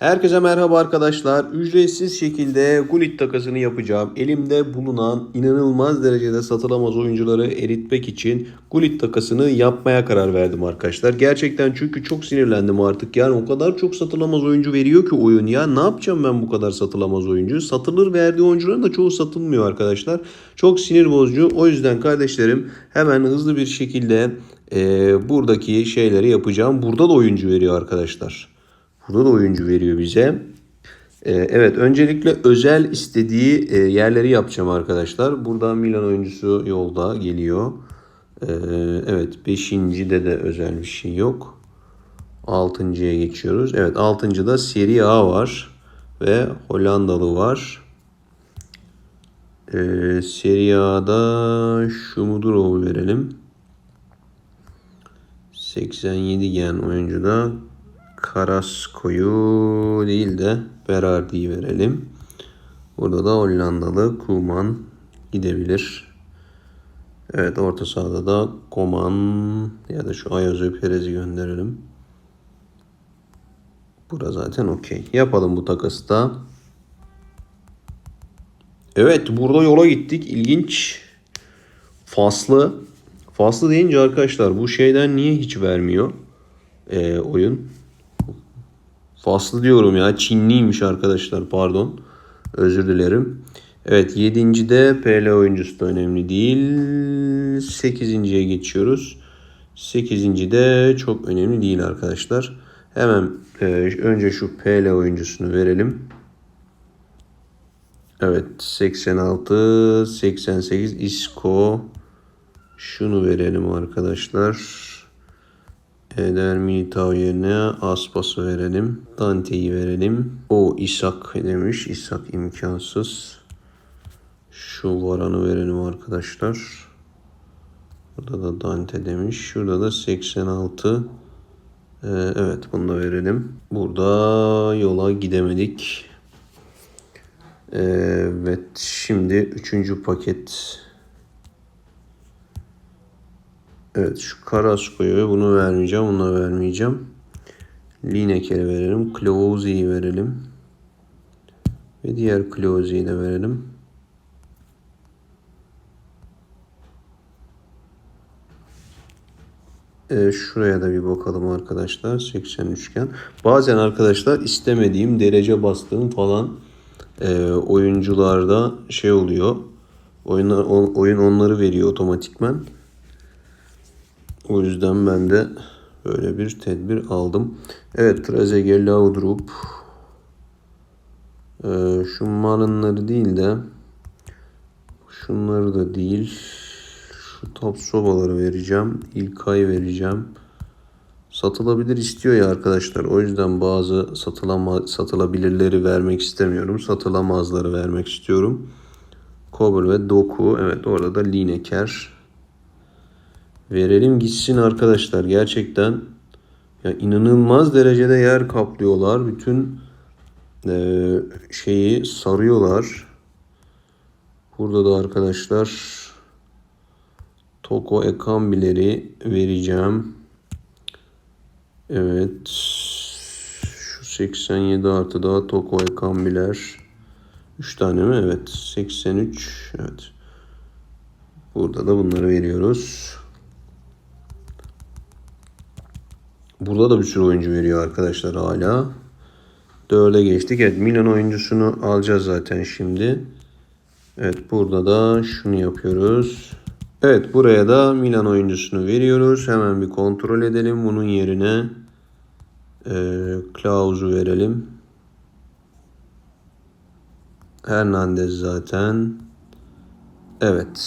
Herkese merhaba arkadaşlar. Ücretsiz şekilde Gullit takasını yapacağım. Elimde bulunan inanılmaz derecede satılamaz oyuncuları eritmek için Gullit takasını yapmaya karar verdim arkadaşlar. Gerçekten çünkü çok sinirlendim artık. Yani o kadar çok satılamaz oyuncu veriyor ki oyun ya. Ne yapacağım ben bu kadar satılamaz oyuncu? Satılır verdiği oyuncuların da çoğu satılmıyor arkadaşlar. Çok sinir bozucu. O yüzden kardeşlerim hemen hızlı bir şekilde eee, buradaki şeyleri yapacağım. Burada da oyuncu veriyor arkadaşlar. Burada da oyuncu veriyor bize. Ee, evet öncelikle özel istediği e, yerleri yapacağım arkadaşlar. Burada Milan oyuncusu yolda geliyor. Ee, evet 5.de de özel bir şey yok. 6.ya geçiyoruz. Evet 6.da Serie A var. Ve Hollandalı var. Ee, Serie A'da Şumudurov'u verelim. 87 gen oyuncuda Carrasco'yu değil de Berardi'yi verelim. Burada da Hollandalı Kuman gidebilir. Evet orta sahada da Koman ya da şu Ayazo Perez'i gönderelim. Bura zaten okey. Yapalım bu takası da. Evet burada yola gittik. İlginç. Faslı. Faslı deyince arkadaşlar bu şeyden niye hiç vermiyor ee, oyun? Faslı diyorum ya. Çinliymiş arkadaşlar pardon. Özür dilerim. Evet 7. de PL oyuncusu da önemli değil. 8.ye geçiyoruz. 8. de çok önemli değil arkadaşlar. Hemen e, önce şu PL oyuncusunu verelim. Evet 86 88 Isco şunu verelim arkadaşlar. Eder Militao yerine Aspas'ı verelim. Dante'yi verelim. O İshak demiş. İshak imkansız. Şu Varan'ı verelim arkadaşlar. Burada da Dante demiş. Şurada da 86. Ee, evet bunu da verelim. Burada yola gidemedik. Ee, evet şimdi üçüncü paket Evet şu Carrasco'yu bunu vermeyeceğim. Bunu vermeyeceğim. Lineker'i verelim. Close'yi verelim. Ve diğer Close'yi de verelim. Ee, şuraya da bir bakalım arkadaşlar. 80 üçgen. Bazen arkadaşlar istemediğim derece bastığım falan e, oyuncularda şey oluyor. Oyunlar, oyun onları veriyor otomatikman. O yüzden ben de böyle bir tedbir aldım. Evet Trezeguet, Laudrup. Ee, şu Marinları değil de şunları da değil. Şu top sobaları vereceğim. İlkay vereceğim. Satılabilir istiyor ya arkadaşlar. O yüzden bazı satılama, satılabilirleri vermek istemiyorum. Satılamazları vermek istiyorum. Kobel ve Doku. Evet orada da Lineker. Verelim gitsin arkadaşlar. Gerçekten ya inanılmaz derecede yer kaplıyorlar. Bütün e, şeyi sarıyorlar. Burada da arkadaşlar Toko Ekambileri vereceğim. Evet. Şu 87 artı daha Toko Ekambiler. 3 tane mi? Evet. 83. Evet. Burada da bunları veriyoruz. Burada da bir sürü oyuncu veriyor arkadaşlar hala. 4'e geçtik. Evet Milan oyuncusunu alacağız zaten şimdi. Evet burada da şunu yapıyoruz. Evet buraya da Milan oyuncusunu veriyoruz. Hemen bir kontrol edelim. Bunun yerine e, Klaus'u verelim. Hernandez zaten. Evet.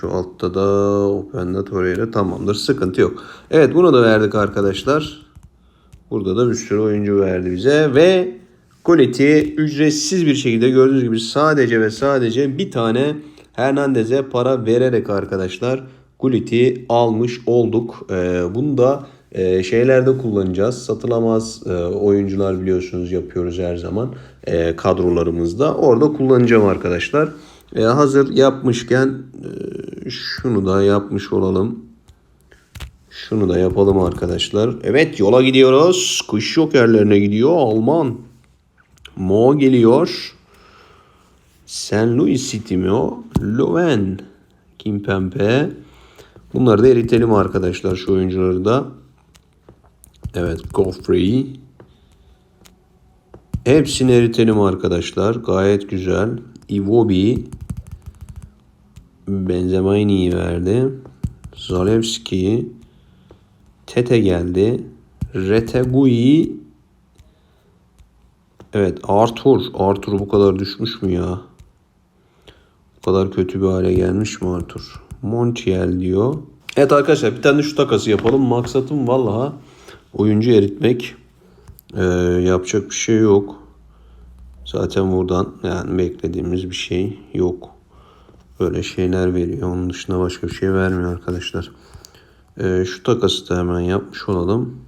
Şu altta da Openda Torreira tamamdır. Sıkıntı yok. Evet bunu da verdik arkadaşlar. Burada da bir sürü oyuncu verdi bize ve Coletti ücretsiz bir şekilde gördüğünüz gibi sadece ve sadece bir tane Hernandez'e para vererek arkadaşlar Coletti almış olduk. Ee, bunu da e, şeylerde kullanacağız. Satılamaz e, oyuncular biliyorsunuz yapıyoruz her zaman e, kadrolarımızda. Orada kullanacağım arkadaşlar. Hazır yapmışken şunu da yapmış olalım. Şunu da yapalım arkadaşlar. Evet yola gidiyoruz. Kış jokerlerine gidiyor. Alman. Mo geliyor. St. Louis City mi o? Löwen. Kimpembe. Bunları da eritelim arkadaşlar şu oyuncuları da. Evet Goffrey. Hepsini eritelim arkadaşlar. Gayet güzel. Iwobi. Benzemaini'yi verdi. Zalewski. Tete geldi. Retegui. Evet Arthur. Arthur bu kadar düşmüş mü ya? Bu kadar kötü bir hale gelmiş mi Arthur? Montiel diyor. Evet arkadaşlar bir tane şu takası yapalım. Maksatım vallahi oyuncu eritmek. Ee, yapacak bir şey yok. Zaten buradan yani beklediğimiz bir şey yok. Böyle şeyler veriyor. Onun dışında başka bir şey vermiyor arkadaşlar. Ee, şu takası da hemen yapmış olalım.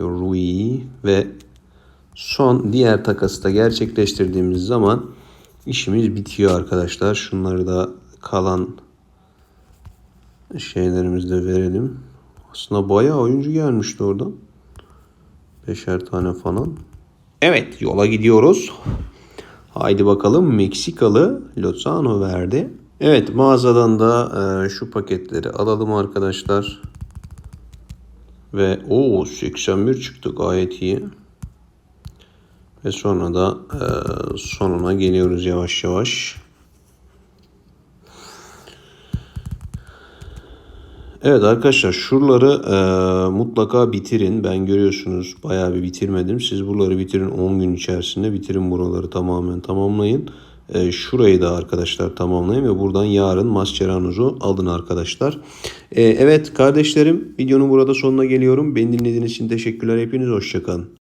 Rui ve son diğer takası da gerçekleştirdiğimiz zaman işimiz bitiyor arkadaşlar. Şunları da kalan şeylerimizi de verelim. Aslında bayağı oyuncu gelmişti oradan. Beşer tane falan. Evet yola gidiyoruz. Haydi bakalım Meksikalı Lozano verdi. Evet mağazadan da e, şu paketleri alalım arkadaşlar. Ve o 81 çıktı gayet iyi. Ve sonra da e, sonuna geliyoruz yavaş yavaş. Evet arkadaşlar şuraları e, mutlaka bitirin. Ben görüyorsunuz bayağı bir bitirmedim. Siz buraları bitirin 10 gün içerisinde bitirin buraları tamamen tamamlayın. E, şurayı da arkadaşlar tamamlayın ve buradan yarın Mascherano'su alın arkadaşlar. E, evet kardeşlerim videonun burada sonuna geliyorum. Beni dinlediğiniz için teşekkürler. Hepiniz hoşçakalın.